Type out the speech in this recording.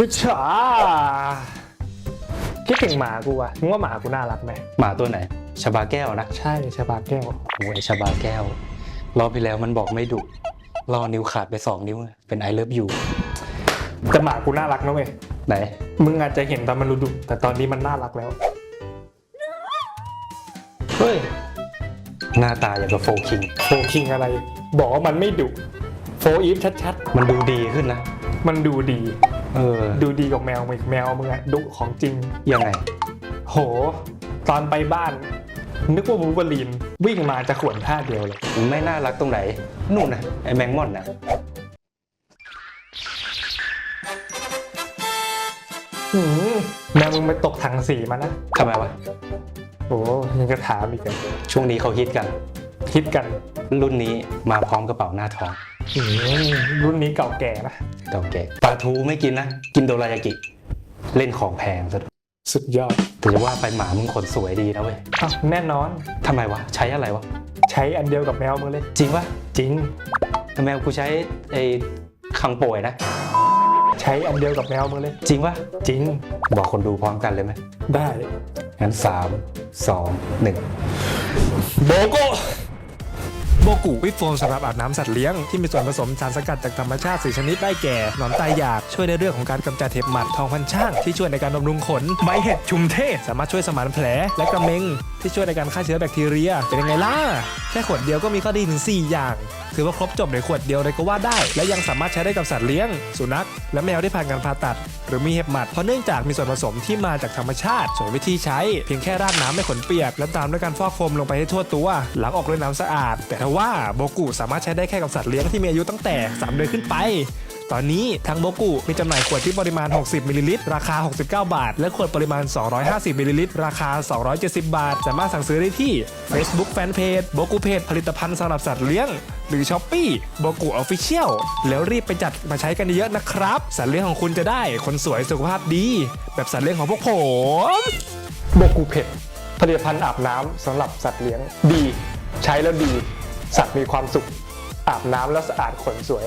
คุชาคิดถึงหมากูอะมึงว่าหมากูน่ารักไหมหมาตัวไหนชบาแก้วนะใช่ชบาแก้วโอ้ยชบาแก้ว รอไปแล้วมันบอกไม่ดุรอนิ้วขาดไปสองนิ้ว เป็นไอเลิฟยูแต่หมากูน่ารักนะเว้ย ไหน มึงอาจจะเห็นตอนมันรู้ดุแต่ตอนนี้มันน่ารักแล้ว เฮ้ย หน้าตาอย่างกับโฟคิง โฟคิงอะไร บอกว่ามันไม่ดุโฟอีฟชัดมันดูดีขึ้นนะ ๆ มันดูดี เออ ดูดีกว่าแมวมึงแมวมึงอะดุของจริง ยังไง โห ตอนไปบ้าน นึกว่าบูเบอรีนวิ่งมาจะขวนท่าเดียวเลยมันไม่น่ารักตรงไหน นู่นนะไอแมงม่อนนะ แมวมึงไปตกถังสีมานะทำไมวะ โอ้ยังจะถามอีกเหรอช่วงนี้เขาฮิตกัน คิดกันรุ่นนี้มาพร้อมกระเป๋าหน้าท้องหืมรุ่นนี้เก่าแก่นะ เก่าแก่ปลาทูไม่กินนะ กินโดรายากิ เล่นของแพงซะด้วยสุดยอดแต่จะว่าไปหมามึงขนสวยดีนะเว้ยอ้าวแน่นอน ทำไมวะ ใช้อะไรวะ ใช้อันเดียวกับแมวมึงเลย จริงปะจริง แต่แมวกูใช้ไอ้คังโป่วยนะ ใช้อันเดียวกับแมวมึงเลย จริงปะจริง บอกคนดูพร้อมกันเลยไหม ได้ งั้นสามสองหนึ่งโบโกโบกุวิตโฟมสำหรับอาบน้ำสัตว์เลี้ยงที่มีส่วนผสมสารสกัดจากธรรมชาติสี่ชนิดได้แก่หนอนตายอยากช่วยในเรื่องของการกำจัดเห็บหมัดทองพันช่างที่ช่วยในการบำรุงขนใบเห็ดชุมเทศสามารถช่วยสมานแผล และกระเมงที่ช่วยในการฆ่าเชื้อแบคทีเรีย เป็นยังไงล่ะ แค่ขวดเดียวก็มีข้อดีถึง 4 อย่าง ถือว่าครบจบในขวดเดียวเลยก็ว่าได้ และยังสามารถใช้ได้กับสัตว์เลี้ยง สุนัข และแมวที่ผ่านการผ่าตัด หรือมีเห็บหมัด เพราะเนื่องจากมีส่วนผสมที่มาจากธรรมชาติ ส่วนวิธีใช้ เพียงแค่ราดน้ำให้ขนเปียก และตามด้วยการฟอกโฟมลงไปให้ทั่วตัว หลังออกด้วยน้ำสะอาด แต่ถ้าว่าโบกุสามารถใช้ได้แค่กับสัตว์เลี้ยงที่มีอายุตั้งแต่ 3 เดือนขึ้นไป ตอนนี้ทางโบกุมีจำหน่ายขวดที่ปริมาณ 60มิลลิลิตรราคา 69 บาท และขวดปริมาณ 250มิลลิลิตรราคา 270 บาท สามารถสั่งซื้อได้ที่ Facebook Fanpage โบกุเพจผลิตภัณฑ์สำหรับสัตว์เลี้ยง หรือ s h อ p e e โบกุออฟฟิเชียลแล้วรีบไปจัดมาใช้กันเยอะๆนะครับ สัตว์เลี้ยงของคุณจะได้คนสวยสุขภาพดี แบบสัตว์เลี้ยงของพวกผมโบกุเพจผลิตภัณฑ์อาบน้ำสำหรับสัตว์เลี้ยงดี ใช้แล้วดี สัตว์มีความสุขอาบน้ำแล้วสะอาดขนสวย